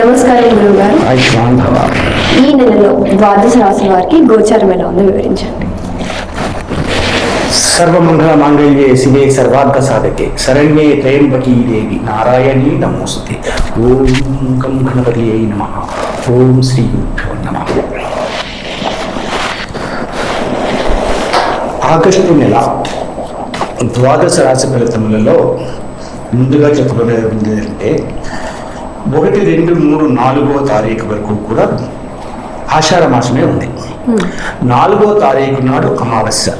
నమస్కారం గురువు గారు. ఈ నెలలో ద్వాదశ రాశి వారికి గోచారం ఎలా ఉందో వివరించండి. సర్వమంగళ మాంగళ్యే శివే సర్వార్థ సాధకే. శరణ్యే త్రయంబకీ దేవి. నారాయణీ నమోస్తే ఓం గం గణపతి నమ. ఓం శ్రీ నమ. ఆగస్టు నెల ద్వాదశ రాశి ఫలితములలో ముందుగా చెప్పుకునేది ఏంటంటే ఒకటి రెండు మూడు నాలుగో తారీఖు వరకు కూడా ఆషాఢ మాసమే ఉంది. నాలుగో తారీఖు నాడు అమావాస్య.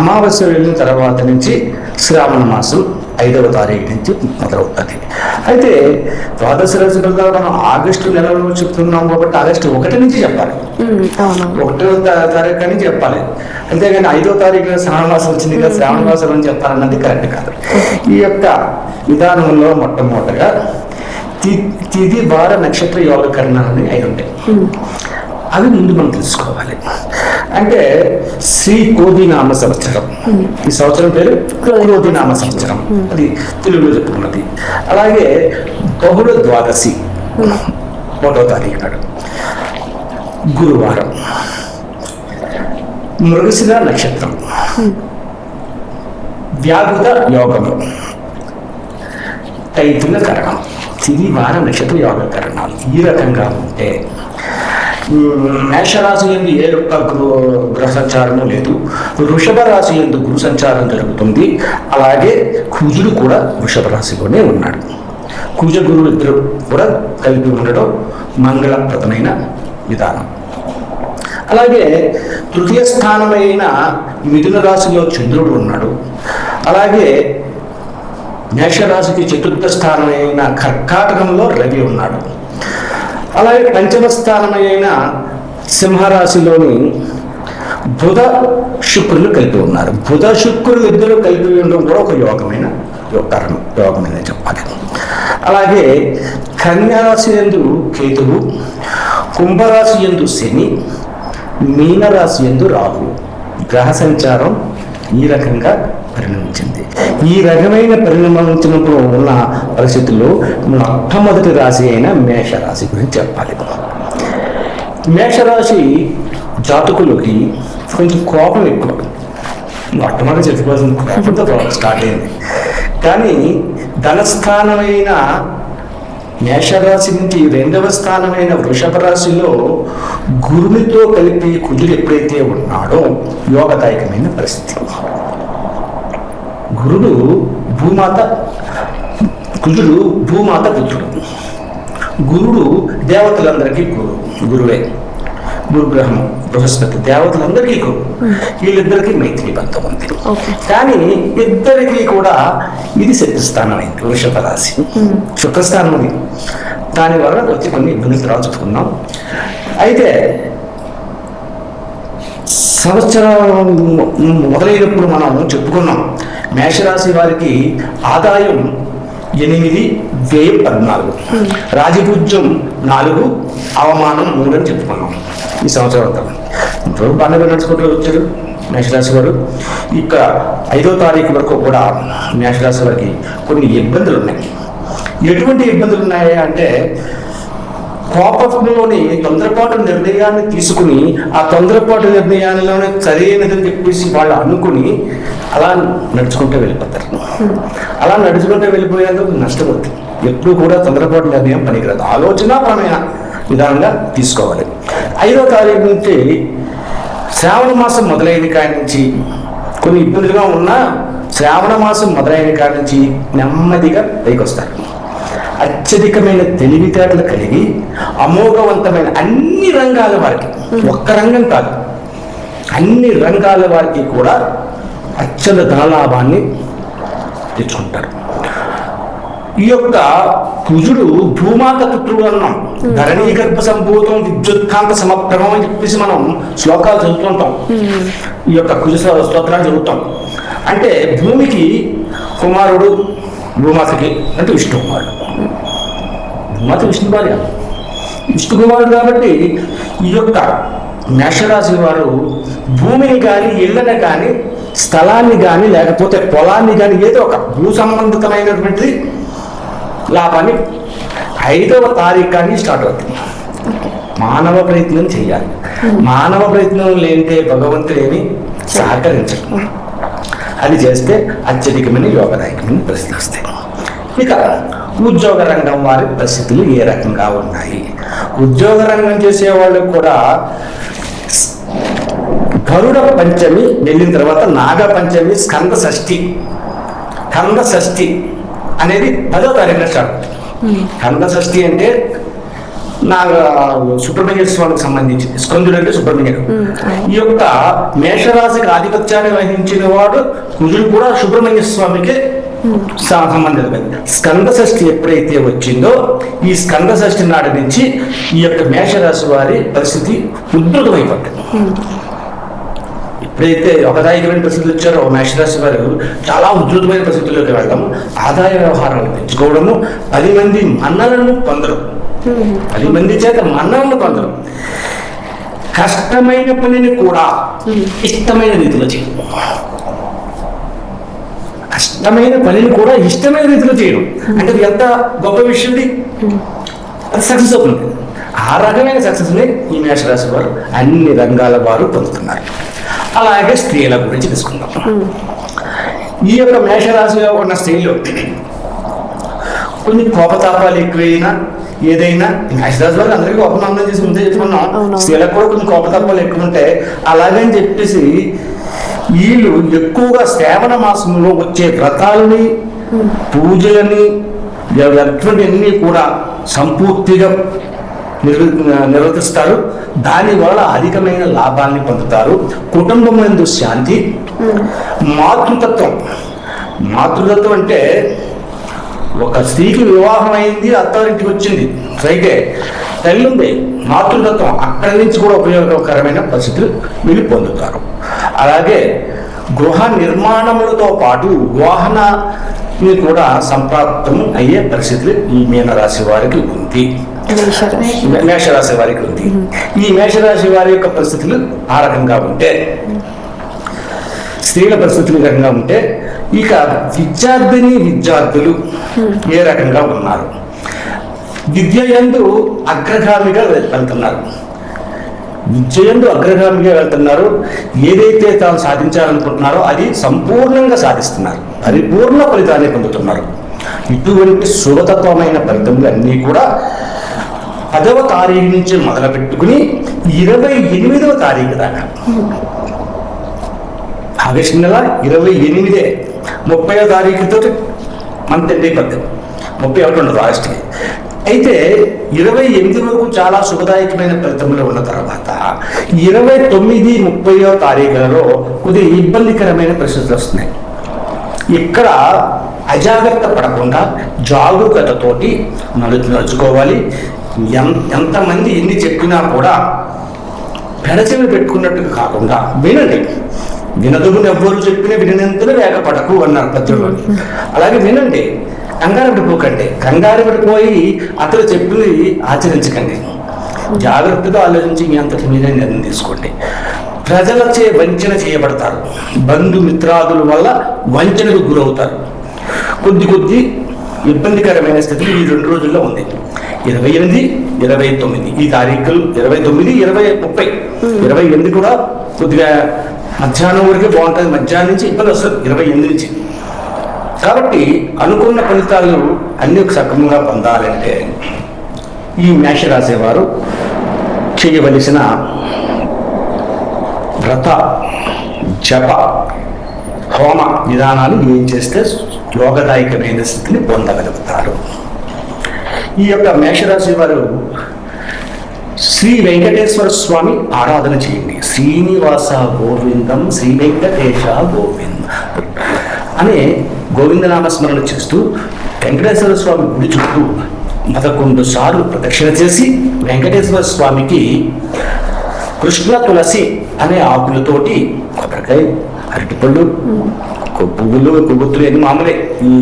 అమావాస్య వెళ్ళిన తర్వాత నుంచి శ్రావణ మాసం ఐదవ తారీఖు నుంచి మొదలవుతుంది. అయితే ద్వాదశ ఫలితాలు మనం ఆగస్టు నెలలో చెప్తున్నాం కాబట్టి ఆగస్టు ఒకటి నుంచి చెప్పాలి. ఒకటో తారీఖు అని చెప్పాలి. అంతేగాని ఐదో తారీఖున శ్రావణ మాసం వచ్చింది కదా శ్రావణ మాసం అని చెప్పాలన్నది కరెక్ట్ కాదు. ఈ యొక్క విధానంలో మొట్టమొదటగా తి- తిథి వార నక్షత్ర యోగ కరణాలని అయి ఉంటాయి అవి ముందు మనం తెలుసుకోవాలి. అంటే శ్రీ కోదినామ సంవత్సరం. ఈ సంవత్సరం పేరు కోదినామ సంవత్సరం. అది తెలుగులో చెప్పుకున్నది. అలాగే బహుళ ద్వాదశి ఒకటో తారీఖు నాడు. గురువారం. మృగశిర నక్షత్రం. వ్యాధుత యోగము. తైతుల కరణం. తిని వార నక్షత్ర యోగ కరణాలు. ఈ రకంగా ఉంటే మేషరాశి ఎందు ఏ యొక్క గృహ గ్రహ సంచారము లేదు. వృషభ రాశి ఎందు గురు సంచారం జరుగుతుంది. అలాగే కుజుడు కూడా వృషభ రాశిలోనే ఉన్నాడు. కుజ గురువు ఇద్దరు కూడా కలిపి ఉండడం మంగళప్రదమైన విధానం. అలాగే తృతీయ స్థానమైన మిథున రాశిలో చంద్రుడు ఉన్నాడు. అలాగే మేషరాశికి చతుర్థ స్థానమైన కర్కాటకంలో రవి ఉన్నాడు. అలాగే పంచమ స్థానమైన సింహరాశిలోని బుధ శుక్రులు కలిపి ఉన్నారు. బుధ శుక్రులు ఇద్దరు కలిపి ఉండడం కూడా ఒక యోగమైన యోగకరణం యోగమైన చెప్పాలి. అలాగే కన్యారాశి ఎందు కేతువు కుంభరాశి ఎందు శని మీనరాశి ఎందు రాహు. గ్రహ సంచారం ఈ రకంగా పరిణమించింది. ఈ రకమైన పరిణమించినప్పుడు ఉన్న పరిస్థితుల్లో మొట్టమొదటి రాశి అయిన మేషరాశి గురించి చెప్పాలి మేషరాశి జాతకులకి కొంచెం కోపం ఎక్కువ. మొట్టమొదటి చెప్పుకోవాల్సిన కోపంతో స్టార్ట్ అయింది. కానీ ధనస్థానమైన మేషరాశి నుంచి రెండవ స్థానమైన వృషభ రాశిలో గురునితో కలిపి కుజుడు ఎప్పుడైతే ఉన్నాడో యోగదాయకమైన పరిస్థితి. గురుడు భూమాత కుజుడు భూమాత పుత్రుడు గురుడు దేవతలందరికీ గురు గురువే గురుగ్రహం బృహస్పతి దేవతలందరికీ గురు. వీళ్ళిద్దరికీ మైత్రి బంధం ఉంది. కానీ ఇద్దరికి కూడా ఇది శత్రుస్థానం అయింది వృషభ రాశి శుక్రస్థానం అది దాని వల్ల వచ్చి కొన్ని ఇబ్బందులు తర్వాత చెప్పుకుందాం. అయితే సంవత్సరం మొదలైనప్పుడు మనం చెప్పుకున్నాం. మేషరాశి వారికి ఆదాయం ఎనిమిది వ్యయం పద్నాలుగు. రాజపూజ్యం నాలుగు అవమానం మూడు అని చెప్పుకున్నాం ఈ సంవత్సరం అంతా. ఇంతవరకు బాగానే నడుచుకుంటూ వచ్చారు మేషరాశి వారు. ఇక ఐదో తారీఖు వరకు కూడా మేషరాశి వారికి కొన్ని ఇబ్బందులు ఉన్నాయి. ఎటువంటి ఇబ్బందులు ఉన్నాయి అంటే కోపంలోని తొందరపాటు నిర్ణయాన్ని తీసుకుని ఆ తొందరపాటు నిర్ణయాలలోనే సరైనదని చెప్పేసి వాళ్ళు అనుకుని అలా నడుచుకుంటూ వెళ్ళిపోతారు. అలా నడుచుకుంటూ వెళ్ళిపోయేందుకు నష్టం అవుతుంది ఎప్పుడు కూడా తొందరపాటు నిర్ణయం పనికిరాదు. ఆలోచన ఆలోచనాపరమైన విధానంగా తీసుకోవాలి. ఐదో తారీఖు నుంచి శ్రావణ మాసం మొదలైన కాడి నుంచి కొన్ని ఇబ్బందులుగా ఉన్నా శ్రావణ మాసం మొదలైన కాడి నుంచి నెమ్మదిగా పైకి వస్తారు అత్యధికమైన తెలివితేటలు కలిగి అమోఘవంతమైన అన్ని రంగాల వారికి ఒక్క రంగం కాదు అన్ని రంగాల వారికి కూడా అత్యంత ధనలాభాన్ని తెచ్చుకుంటారు. ఈ యొక్క కుజుడు భూమాత పుత్రుడు అన్నాం. ధరణీ గర్భ సంభూతం విద్యుత్కాంత సమప్రభం అని చెప్పేసి మనం శ్లోకాలు చదువుతుంటాం. ఈ యొక్క కుజ స్తోత్రాలు చదువుతాం. అంటే భూమికి కుమారుడు భూమాతకి అంటే విష్ణు భూమాత విష్ణు భార్య విష్ణు కుమారుడు కాబట్టి ఈ యొక్క మేషరాశి వారు భూమిని కానీ ఇళ్ళని కానీ స్థలాన్ని కానీ లేకపోతే పొలాన్ని కానీ ఏదో ఒక భూ సంబంధితమైనటువంటి లాభాన్ని ఐదవ తారీఖు కానీ స్టార్ట్ అవుతుంది. మానవ ప్రయత్నం చేయాలి. మానవ ప్రయత్నం లేనిదే భగవంతుడు ఏమి సహకరించడు. అది చేస్తే అత్యధికమైన యోగదాయకమైన పరిస్థితులు వస్తాయి. ఇక ఉద్యోగ రంగం వారి పరిస్థితులు ఏ రకంగా ఉన్నాయి? ఉద్యోగ రంగం చేసే వాళ్ళకు కూడా గరుడ పంచమి వెళ్ళిన తర్వాత నాగ పంచమి స్కంద షష్ఠి. కంద షష్ఠి అనేది పదో తారీఖున స్టార్ట్. కంద షష్ఠి అంటే నాగ సుబ్రహ్మణ్య స్వామికి సంబంధించింది స్కందుడు అంటే సుబ్రహ్మణ్యుడు. ఈ యొక్క మేషరాశికి ఆధిపత్యాన్ని వహించిన వాడు కుజుడు కూడా సుబ్రహ్మణ్య స్వామికి స- సంబంధితమైనది స్కంద షష్ఠి ఎప్పుడైతే వచ్చిందో ఈ స్కంద షష్ఠి నాటి నుంచి ఈ యొక్క మేషరాశి వారి పరిస్థితి ఉద్ధృతమైపోతుంది ఎప్పుడైతే ఒకదాయకమైన పరిస్థితులు వచ్చారో మేషరాశి వారు చాలా ఉధృతమైన పరిస్థితుల్లోకి వెళ్ళడం ఆదాయ వ్యవహారాలు పెంచుకోవడము పది మంది మన్నలను పొందడం. పది మంది చేత మన్నలను పొందడం. కష్టమైన పనిని కూడా ఇష్టమైన రీతిలో చేయడం. కష్టమైన పనిని కూడా ఇష్టమైన రీతిలో చేయడం. అంటే అది ఎంత గొప్ప విషయం ఇది? అది సక్సెస్ అవుతుంది ఆ రకమైన సక్సెస్ని ఈ మేషరాశి వారు అన్ని రంగాల వారు పొందుతున్నారు. అలాగే స్త్రీల గురించి తీసుకుందాం ఈ యొక్క మేషరాశిలో ఉన్న స్త్రీలు కొన్ని కోపతాపాలు ఎక్కువైనా ఏదైనా మేషరాశి వారికి అందరికీ కోపనామం చేసి ముందే చెప్పుకున్నాం. స్త్రీలకు కూడా కొన్ని కోపతాపాలు ఎక్కువ ఉంటాయి అలాగని చెప్పేసి వీళ్ళు ఎక్కువగా శ్రావణ మాసంలో వచ్చే వ్రతాలని పూజలని అన్నీ కూడా సంపూర్తిగా నిర్వ నిర్వర్తిస్తారు. దానివల్ల అధికమైన లాభాన్ని పొందుతారు. కుటుంబం ఎందు శాంతి. మాతృతత్వం. మాతృతత్వం అంటే ఒక స్త్రీకి వివాహం అయింది అత్తారింటికి వచ్చింది. రైతే తల్లి ఉంది. మాతృతత్వం అక్కడి నుంచి కూడా ఉపయోగకరమైన పరిస్థితులు వీళ్ళు పొందుతారు. అలాగే గృహ నిర్మాణములతో పాటు వాహనాన్ని కూడా సంప్రాప్తం అయ్యే పరిస్థితులు ఈ మీనరాశి వారికి ఉంది. మేషరాశి. వారికి ఉంది. ఈ మేషరాశి వారి యొక్క పరిస్థితులు ఆ రకంగా ఉంటే స్త్రీల పరిస్థితులు రకంగా ఉంటే ఇక విద్యార్థిని విద్యార్థులు ఏ రకంగా ఉన్నారు? విద్య యందు అగ్రగామిగా వెళ్- వెళ్తున్నారు. విజయంలో అగ్రగామిగా వెళ్తున్నారు. ఏదైతే తాను సాధించాలనుకుంటున్నారో అది సంపూర్ణంగా సాధిస్తున్నారు. పరిపూర్ణ ఫలితాన్ని పొందుతున్నారు. ఇటువంటి శుభతత్వమైన ఫలితములు అన్నీ కూడా పదవ తారీఖు నుంచి మొదలు పెట్టుకుని ఇరవై ఎనిమిదవ తారీఖు దాకా. ఆగస్టు నెల ఇరవై ఎనిమిదే ముప్పై తారీఖుతో మంత్ ఎండ్ అయిపోద్ది ముప్పై ఒకటి ఉండదు ఆగస్టుకి. అయితే ఇరవై ఎనిమిది వరకు చాలా శుభదాయకమైన ఫలితములు ఉన్న తర్వాత ఇరవై తొమ్మిది ముప్పయో తారీఖులలో కొద్దిగా ఇబ్బందికరమైన పరిస్థితులు వస్తున్నాయి. ఇక్కడ అజాగ్రత్త పడకుండా జాగరూకతతోటి నడుచు నడుచుకోవాలి ఎంతమంది ఎన్ని చెప్పినా కూడా పెడచెవి పెట్టుకున్నట్టుగా కాకుండా వినండి. వినదుగునెవ్వరు చెప్పిన వినంతనే వేగపడకు అన్నారు పెద్దలు అలాగే వినండి. కంగారు పడిపోకండి కంగారు పడిపోయి అతను చెప్పింది ఆచరించకండి. జాగ్రత్తగా ఆలోచించి మీ అంతటి మీరే నిర్ణయం తీసుకోండి. ప్రజలచే వంచన చేయబడతారు. బంధుమిత్రాదుల వల్ల వంచనకు గురవుతారు. కొద్ది కొద్ది ఇబ్బందికరమైన స్థితి ఈ రెండు రోజుల్లో ఉంది. ఇరవై ఎనిమిది ఇరవై తొమ్మిది. ఈ తారీఖులు ఇరవై తొమ్మిది ఇరవై ముప్పై. ఇరవై ఎనిమిది కూడా కొద్దిగా మధ్యాహ్నం వరకే బాగుంటుంది. మధ్యాహ్నం నుంచి ఇబ్బంది వస్తుంది. ఇరవై ఎనిమిది నుంచి. కాబట్టి అనుకున్న ఫలితాలు అన్ని సక్రమంగా పొందాలంటే ఈ మేషరాశి వారు చేయవలసిన వ్రత జప హోమ విధానాలు ఏం చేస్తే యోగదాయకమైన స్థితిని పొందగలుగుతారు. ఈ యొక్క మేషరాశి వారు శ్రీ వెంకటేశ్వర స్వామి ఆరాధన చేయండి. శ్రీనివాస గోవిందం శ్రీ వెంకటేశ గోవిందం అనే గోవిందనామస్మరణ చేస్తూ వెంకటేశ్వర స్వామి గుడి చుట్టూ పదకొండు సార్లు ప్రదక్షిణ చేసి వెంకటేశ్వర స్వామికి కృష్ణ తులసి అనే ఆకులతోటి కొబ్బరికాయ అరటిపళ్ళు పువ్వులు కొవ్వొత్తులు అన్ని మామూలే. ఈ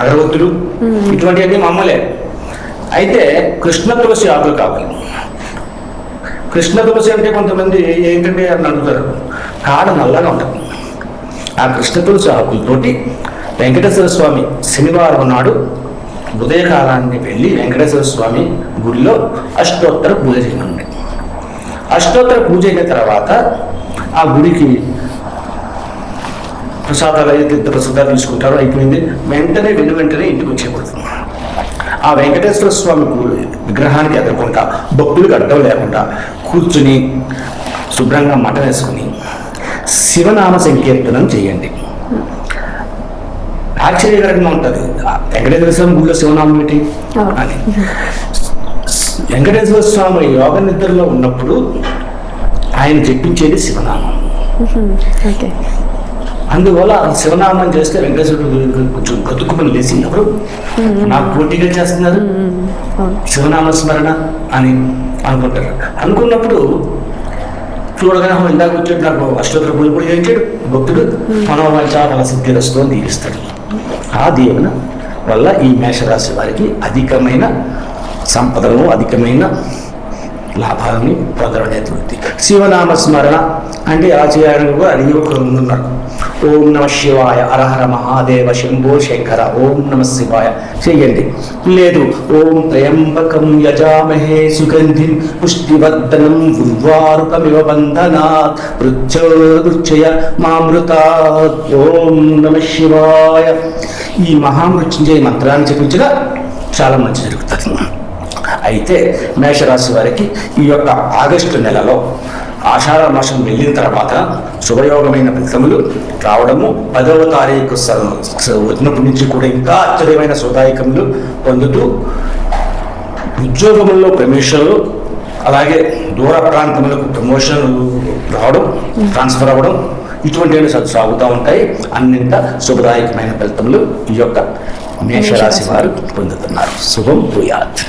అగరవత్తులు ఇటువంటివన్నీ మామూలే. అయితే కృష్ణ తులసి ఆకులు కావాలి. కృష్ణ తులసి అంటే కొంతమంది ఏంటంటే అని అడుగుతారు. కాడ నల్లగా ఉంటుంది. ఆ కృష్ణ తులసి ఆకులతోటి వెంకటేశ్వర స్వామి శనివారం నాడు ఉదయకాలాన్ని వెళ్ళి వెంకటేశ్వర స్వామి గుడిలో అష్టోత్తర పూజ చేయనుంది. అష్టోత్తర పూజ అయిన తర్వాత ఆ గుడికి ప్రసాదాలు అయితే ప్రసాదాలు తీసుకుంటారో అయిపోయింది. వెంటనే వెను వెంటనే ఇంటికి వచ్చేయకూడదు ఆ వెంకటేశ్వర స్వామి విగ్రహానికి ఎదుర్కొంటా భక్తులకు అడ్డం లేకుండా కూర్చుని శుభ్రంగా మటన్ వేసుకుని శివనామ సంకీర్తనం చేయండి. ఆశ్చర్యకరంగా ఉంటుంది. వెంకటేశ్వర స్వామి గుడిలో శివనామం ఏంటి. అని. వెంకటేశ్వర స్వామి యోగ నిద్రలో ఉన్నప్పుడు ఆయన చెప్పించేది శివనామం. అందువల్ల శివనామం చేస్తే వెంకటేశ్వరుడు కొంచెం గతుక్కుమని లేచి ఎవరు నాకు పోటీగా చేస్తున్నారు. శివనామ స్మరణ అని అనుకుంటారు. అనుకున్నప్పుడు చూడగానే "ఓ, ఇందాక వచ్చాడు నాకు అష్టోత్తర పూజ కూడా చేయించాడు. భక్తుడు మనోవాచ బల సిద్ధిరస్తు దీవిస్తాడు ఆ దీవెన వల్ల ఈ మేషరాశి వారికి అధికమైన సంపదలను అధికమైన లాభాలని పొందడం జరుగుతుంది శివనామ స్మరణ అంటే ఎలా చేయాలని కూడా అడిగి ఒకరు ముందున్నారు ఓం నమ శివాయ అరహర మహాదేవ శంభో శంకర ఓం నమ శివాయ. చెయ్యండి లేదు ఓం త్రయంబకం యజామహే సుగంధిం పుష్టివర్ధనం ఉర్వారుకమివ బంధనాత్ వృక్షయ మామృత ఓం నమ శివాయ. ఈ మహామృత్యుంజయ మంత్రాన్ని చెప్పించగా చాలా మంచి జరుగుతుంది. అయితే మేషరాశి వారికి ఈ యొక్క ఆగస్టు నెలలో ఆషాఢ మాసం వెళ్ళిన తర్వాత శుభయోగమైన ఫలితములు రావడము పదవ తారీఖు వచ్చినప్పటి నుంచి కూడా ఇంకా ఆశ్చర్యమైన శుభదాయకములు పొందుతూ ఉద్యోగముల్లో ప్రమేషన్లు అలాగే దూర ప్రాంతములకు ప్రమోషన్లు రావడం ట్రాన్స్ఫర్ అవ్వడం ఇటువంటివి సాగుతూ ఉంటాయి. అన్నింత శుభదాయకమైన ఫలితములు ఈ యొక్క మేషరాశి వారు పొందుతున్నారు. శుభం భూయాత్.